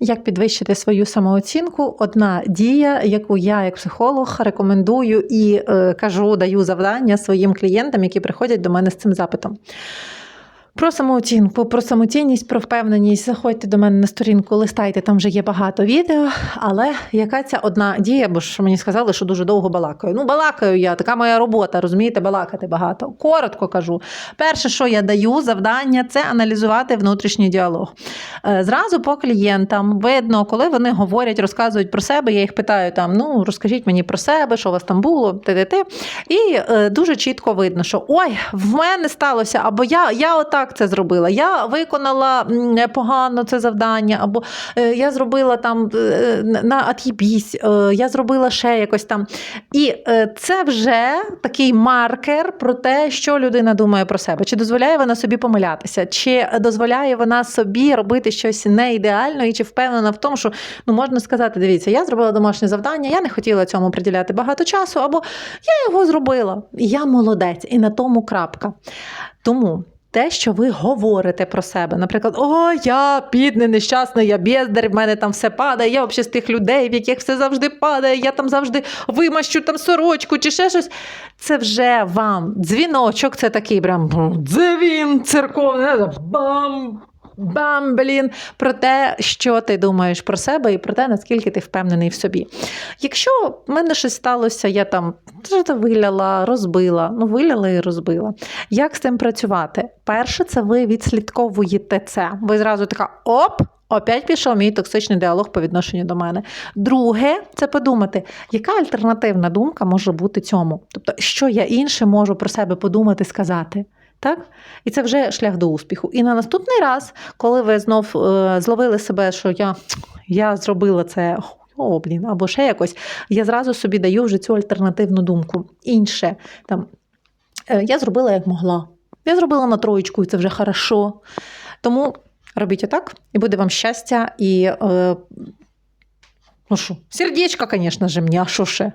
Як підвищити свою самооцінку? Одна дія, яку я, як психолог, рекомендую і е, кажу, даю завдання своїм клієнтам, які приходять до мене з цим запитом. Про самооцінку, про самоцінність, про впевненість. Заходьте до мене на сторінку, листайте, там вже є багато відео. Але яка ця одна дія? Бо ж мені сказали, що дуже довго балакаю. Ну, балакаю я, така моя робота, розумієте, балакати багато. Коротко кажу. Перше, що я даю, завдання це аналізувати внутрішній діалог. Е, Зразу по клієнтам видно, коли вони говорять, розказують про себе. Я їх питаю там: ну розкажіть мені про себе, що у вас там було, т.д. І е, дуже чітко видно, що ой, в мене сталося, або я, я отак це зробила. Я виконала погано це завдання, або е, я зробила там е, на от'їбісь, е, я зробила ще якось там. І це вже такий маркер про те, що людина думає про себе. Чи дозволяє вона собі помилятися, чи дозволяє вона собі робити щось не ідеально, і чи впевнена в тому, що ну можна сказати, дивіться, я зробила домашнє завдання, я не хотіла цьому приділяти багато часу, або я його зробила, я молодець, і на тому крапка. Тому. Те, що ви говорите про себе, наприклад, о, я бідний, нещасний, я бездар, в мене там все падає, я взагалі з тих людей, в яких все завжди падає, я там завжди вимащу там сорочку чи ще щось. Це вже вам дзвіночок, це такий прям дзвін церковний, бам, бам, блін, про те, що ти думаєш про себе, і про те, наскільки ти впевнений в собі. Якщо в мене щось сталося, я там виляла, розбила, ну виляла і розбила. Як з цим працювати? Перше, це ви відслідковуєте це. Ви зразу така оп. Опять пішов мій токсичний діалог по відношенню до мене. Друге, це подумати, яка альтернативна думка може бути цьому? Тобто, що я інше можу про себе подумати, сказати. Так? І це вже шлях до успіху. І на наступний раз, коли ви знов е, зловили себе, що я, я зробила це. О, блін, або ще якось, я зразу собі даю вже цю альтернативну думку. Інше там е, я зробила як могла. Я зробила на троєчку, і це вже хорошо. Тому робіть отак, і буде вам щастя. І, е, ну що, сердечко, звісно ж, мені, а що ще?